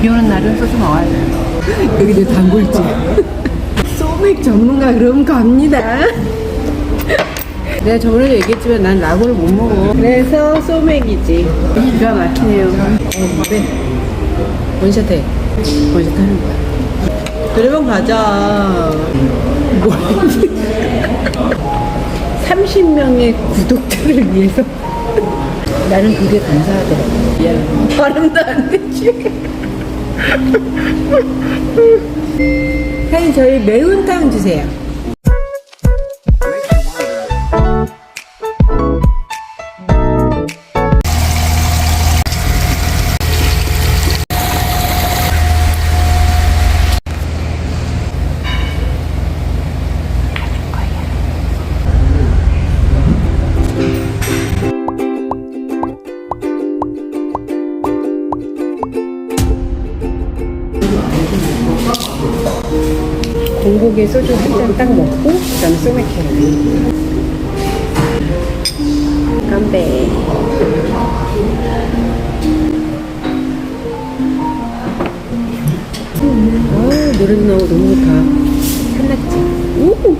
비 오는 날은 소주 먹어야 돼요. 여기 내 단골집. 소맥 전문가 그럼 갑니다. 내가 저번에도 얘기했지만 난 라고를 못 먹어. 그래서 소맥이지. 기가 막히네요. 어, 네. 원샷 해. 원샷 하는 거야. 노래방 가자. 뭐 30명의 구독자를 위해서. 나는 그게 감사하더라고. 미안. 발음도 안 되지. 사장님, 저희 매운탕 주세요. 소주 한 잔 딱 먹고 그다음에 소맥 해요. 건배. 아 노래도 나오고 너무 좋다. 끝났지? 오!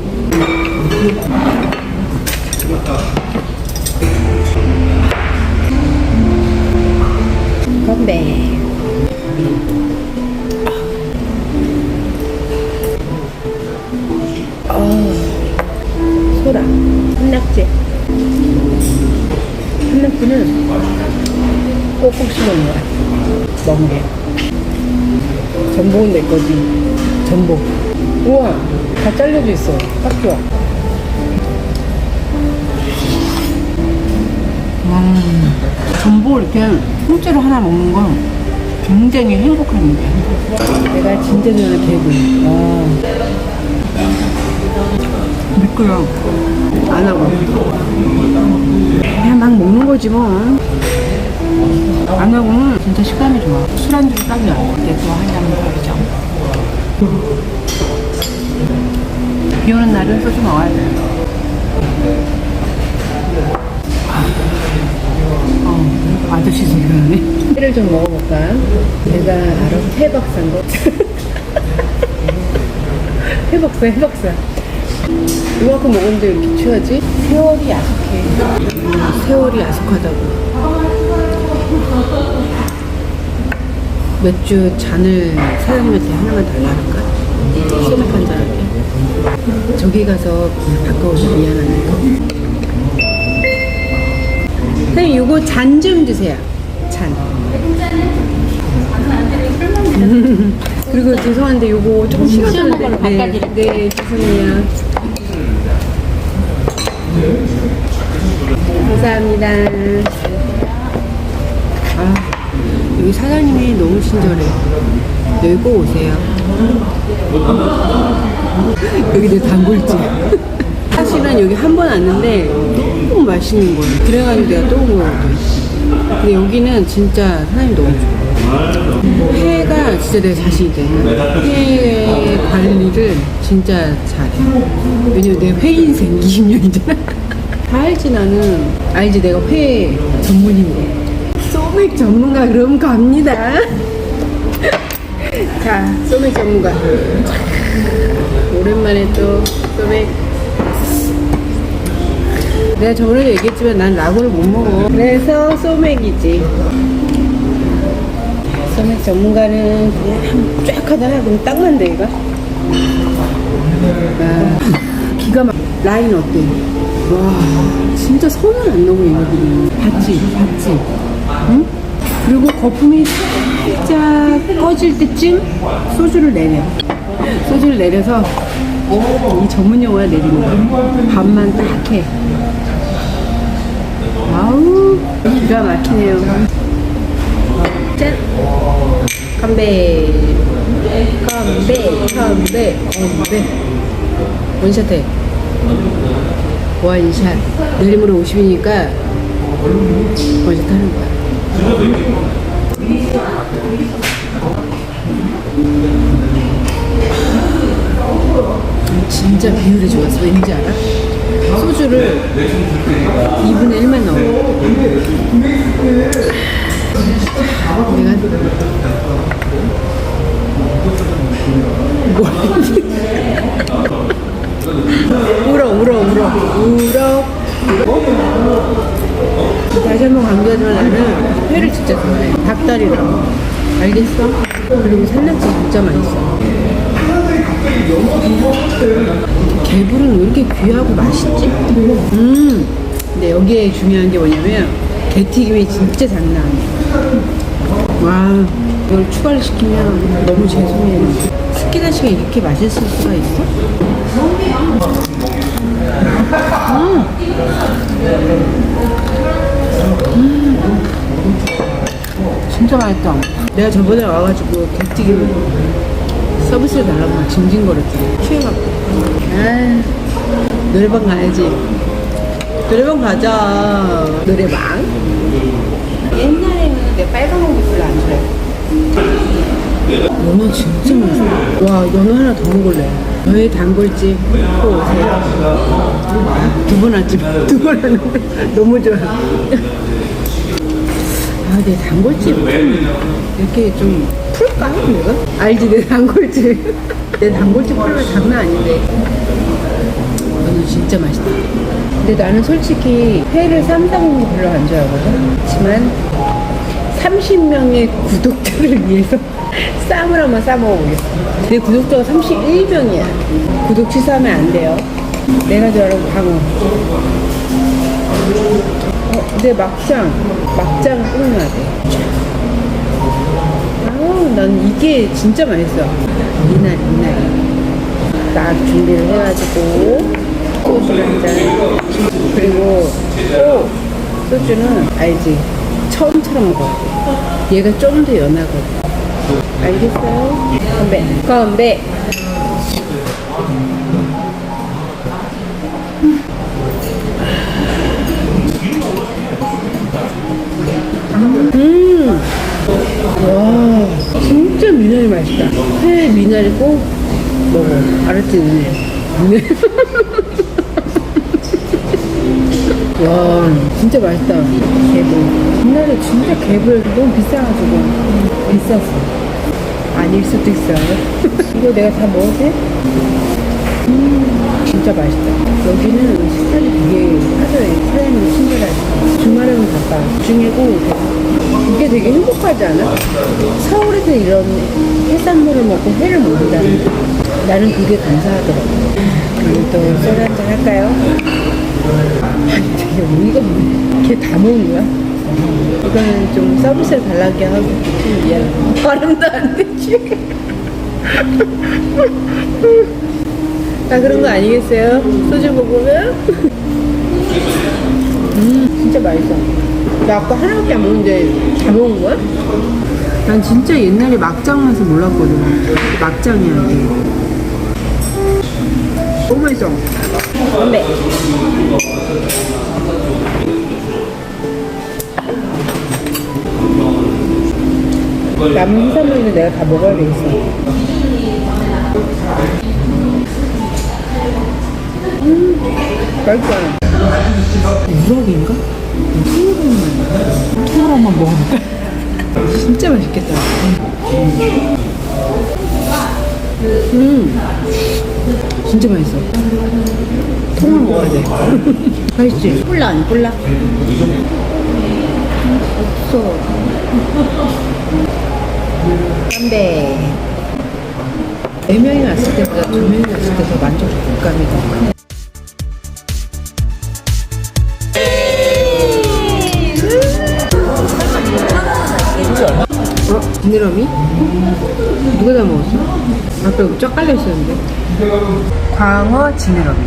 게. 전복은 내 거지. 전복. 우와, 다 잘려져 있어. 딱 좋아. 음, 전복 이렇게 통째로 하나 먹는 건 굉장히 행복한 일이야. 내가 진짜 좋아하는 개구. 와. 미끄러. 안 하고. 그냥 막 먹는 거지 뭐. 안 하고는 진짜 식감이 좋아. 술안주로 딱이야. 내또 한잔 먹어야죠. 비 오는 날은 소주 먹어야 돼. 어, 아저씨 소리가 나네. 회를 좀 먹어볼까? 내가 알아서 해박 산 거. 해박사, 해박사. 이만큼 먹었는데 왜 이렇게 취하지? 세월이 야속해. 음, 세월이 야속하다고. 맥주 잔을 사장님한테 하나만 달라니까? 소맥 한 잔할게. 저기 가서 바꿔오서 미안하니까. 선생님, 요거 잔 좀 주세요. 잔. 그리고 죄송한데 요거 조금 시원한 식었는데 바꿔드릴게요. 네, 죄송해요. 감사합니다. 아, 여기 사장님이 너무 친절해. 여기 꼭 오세요. 여기 내 단골집. 사실은 여기 한 번 왔는데 너무 맛있는 거예요. 그래가지고 내가 또 온 거거든. 근데 여기는 진짜 사장님 너무 좋아. 회가 진짜 내 자신이 돼. 회 관리를 진짜 잘해. 왜냐면 내 회 인생 20년이잖아. 다 알지 나는. 알지 내가 회 전문인 거. 소맥 전문가 그럼 갑니다. 자, 소맥 전문가. 오랜만에 또 소맥. 내가 저번에도 얘기했지만 난 라고를 못 먹어. 그래서 소맥이지. 소맥 전문가는 그냥 쫙 하잖아. 그럼 딱 맞네, 이거. 아, 기가 막, 라인 어때? 와, 진짜 선을 안 넘어, 얘네들이. 봤지? 봤지? 응? 그리고 거품이 살짝 꺼질 때쯤 소주를 내려. 소주를 내려서 이 전문 용어야 내리는 거야. 밥만 딱 해. 아우, 기가 막히네요. 짠! 건배! 건배! 건배! 건배! 원샷 해. 원샷. 내일모레 50이니까 원샷 하는 거야. 진짜 비율이 좋았어. 왠지 알아? 소주를 2분의 1만 넣어. 내가 울고 울어 울어 울어 울어 다시 한번 강조하지만 나는 회를 진짜 좋아해. 닭다리랑. 알겠어? 그리고 산낙지 진짜 맛있어. 개불은 왜 이렇게 귀하고 맛있지? 음. 근데 여기에 중요한 게 뭐냐면 게튀김이 진짜 장난 아니야. 와 이걸 추가를 시키면 너무 죄송해요. 스키다시가 이렇게 맛있을 수가 있어? 진짜 맛있다. 내가 저번에 와가지고 게튀김 서비스를 달라고 막 징징거렸잖아. 취해갖고. 아 노래방 가야지. 노래방 가자. 노래방? 옛날에는 내가 빨간 고기 별로 안 좋아해. 연어 진짜 맛있어. 와, 연어 하나 더 먹을래. 저희 단골집 또 오세요. 두 번 왔지만 두번 왔는데 너무 좋아. 아, 내 단골집 이렇게 좀 풀까? 내가? 알지, 내 단골집. 내 단골집 풀면 장난 아닌데. 이거는 진짜 맛있다. 근데 나는 솔직히 회를 쌈싸먹는 거 별로 안 좋아하거든. 그렇지만 30명의 구독자를 위해서 쌈을 한번 싸먹어보겠어. 내 구독자가 31명이야. 구독 취소하면 안 돼요. 내가 좋아하는 광어. 어, 내 막장. 넣어야 돼. 아, 난 이게 진짜 맛있어. 미나리, 미나리. 딱 준비를 해가지고 소주를 한 잔. 그리고 또 소주는 알지? 처음처럼 먹어야 돼. 얘가 좀 더 연하거든. 알겠어요? 건배. 건배. 맛있다. 회 미나리 꼭 먹어. 알았지, 너네? 미나리. 와, 진짜 맛있다. 개불. 옛날에 진짜 개불 너무 비싸가지고. 비쌌어. 아닐 수도 있어요. 이거 내가 다 먹어도 돼? 음, 진짜 맛있다. 여기는 식사를 되게 하더래. 사장님이 친절하지. 주말에는 바빠. 중이고 이게 되게 행복하지 않아? 서울에서 이런 해산물을 먹고 회를 먹는다는 게 나는 그게 감사하더라고. 그럼 또 소주 한잔 할까요? 아니 되게 어이가 없네. 걔 다 먹는 거야? 이거는 좀 서비스를 달라게 하고 좀 미안해. 발음도 안 되지. 다 그런 거 아니겠어요? 소주 먹으면? 음, 진짜 맛있어. 나 아까 하나밖에 안 먹는데 다 먹은 거야? 난 진짜 옛날에 막장 맛을 몰랐거든. 막장이야, 이게. 너무 맛있어. 건배. 남은 해산물은 내가 다 먹어야 되겠어. 음, 맛있어. 우럭인가? 통으로만. 먹어볼까? 진짜 맛있겠다. 음, 진짜 맛있어. 통을 먹어야 돼. 맛있지? 뿔라 아니 뿔라? 없어. 담배. 네 명이 왔을 때보다 두 명이 왔을 때 더 만족감이 더 크네. 어? 지느러미? 누가 다 먹었어? 아까 여기 쫙 깔려 있었는데. 광어 지느러미.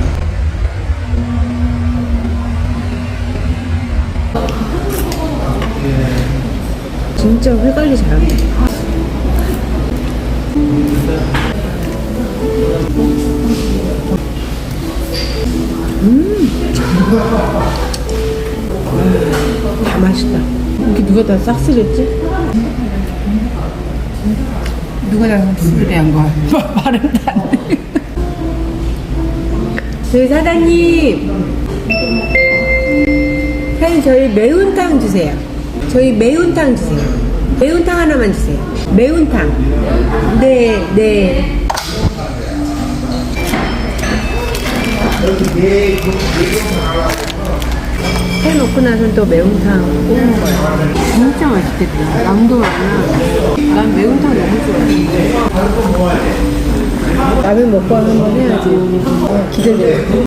진짜 회 관리 잘한다. 음, 다 맛있다. 이게 누가 다 싹쓸이했지? 누가 잘못수술한 거야? 뭐 말은 다 저희 사장님. 사장님 저희 매운탕 주세요. 저희 매운탕 주세요. 매운탕 하나만 주세요. 매운탕. 네네 네. 네. 해 놓고 나서 또 매운탕 꼭 먹어요. 진짜 맛있겠다. 양도 많아. 난 매운탕 너무 좋아해. 라면 먹고 한번 해야지. 어, 기대돼.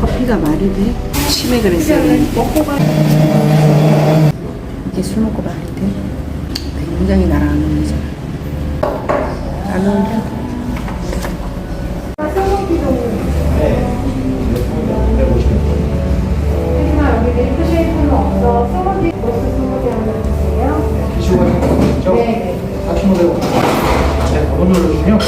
커피가 말이 돼? 했어야 되는데 이게 술 먹고 말이 돼? 굉장히 나랑 안 어울리잖아 안 어울려? 여기 밀크쉐이크는 없어 스무디 로스 스무디 하나 주세요. 네. 다 주문되고. 네, 오늘 그냥